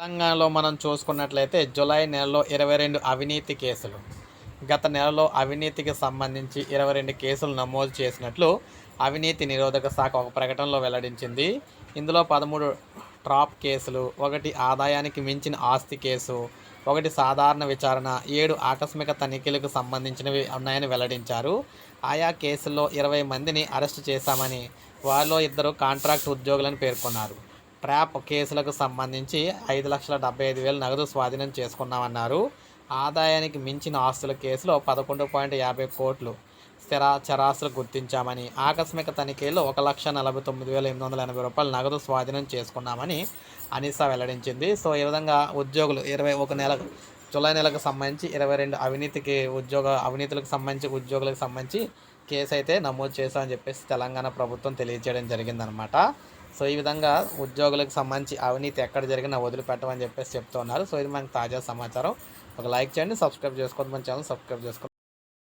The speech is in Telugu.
తెలంగాణలో మనం చూసుకున్నట్లయితే జూలై నెలలో ఇరవై రెండు అవినీతి కేసులు. గత నెలలో అవినీతికి సంబంధించి ఇరవై రెండు కేసులు నమోదు చేసినట్లు అవినీతి నిరోధక శాఖ ఒక ప్రకటనలో వెల్లడించింది. ఇందులో పదమూడు ట్రాప్ కేసులు ఒకటి ఆదాయానికి మించిన ఆస్తి కేసు ఒకటి సాధారణ విచారణ ఏడు ఆకస్మిక తనిఖీలకు సంబంధించినవి ఉన్నాయని వెల్లడించారు. ఆయా కేసుల్లో ఇరవై మందిని అరెస్టు చేశామని వారిలో ఇద్దరు కాంట్రాక్ట్ ఉద్యోగులను పేర్కొన్నారు. ట్రాప్ కేసులకు సంబంధించి ఐదు లక్షల డెబ్బై ఐదు వేలు నగదు స్వాధీనం చేసుకున్నామన్నారు. ఆదాయానికి మించిన ఆస్తుల కేసులో పదకొండు పాయింట్ యాభై కోట్లు స్థిర చరాస్తులు గుర్తించామని ఆకస్మిక తనిఖీలో ఒక లక్ష నలభై తొమ్మిది వేల ఎనిమిది వందల ఎనభై రూపాయలు నగదు స్వాధీనం చేసుకున్నామని అనిసా వెల్లడించింది. సో ఈ విధంగా ఉద్యోగులు ఇరవై ఒక నెల జూలై నెలకు సంబంధించి ఇరవై రెండు అవినీతికి ఉద్యోగ అవినీతులకు సంబంధించి ఉద్యోగులకు సంబంధించి కేసు అయితే నమోదు చేశామని చెప్పేసి తెలంగాణ ప్రభుత్వం తెలియజేయడం జరిగిందనమాట సో ఈ విధంగా ఉద్యోగులకు సంబంధించి అవినీతి ఎక్కడ జరిగినా వదిలిపెట్టమని చెప్పేసి చెప్తున్నారు. సో ఇది మనకు తాజా సమాచారం. ఒక లైక్ చేయండి సబ్స్క్రైబ్ చేసుకోండి మన ఛానల్ సబ్స్క్రైబ్ చేసుకోండి.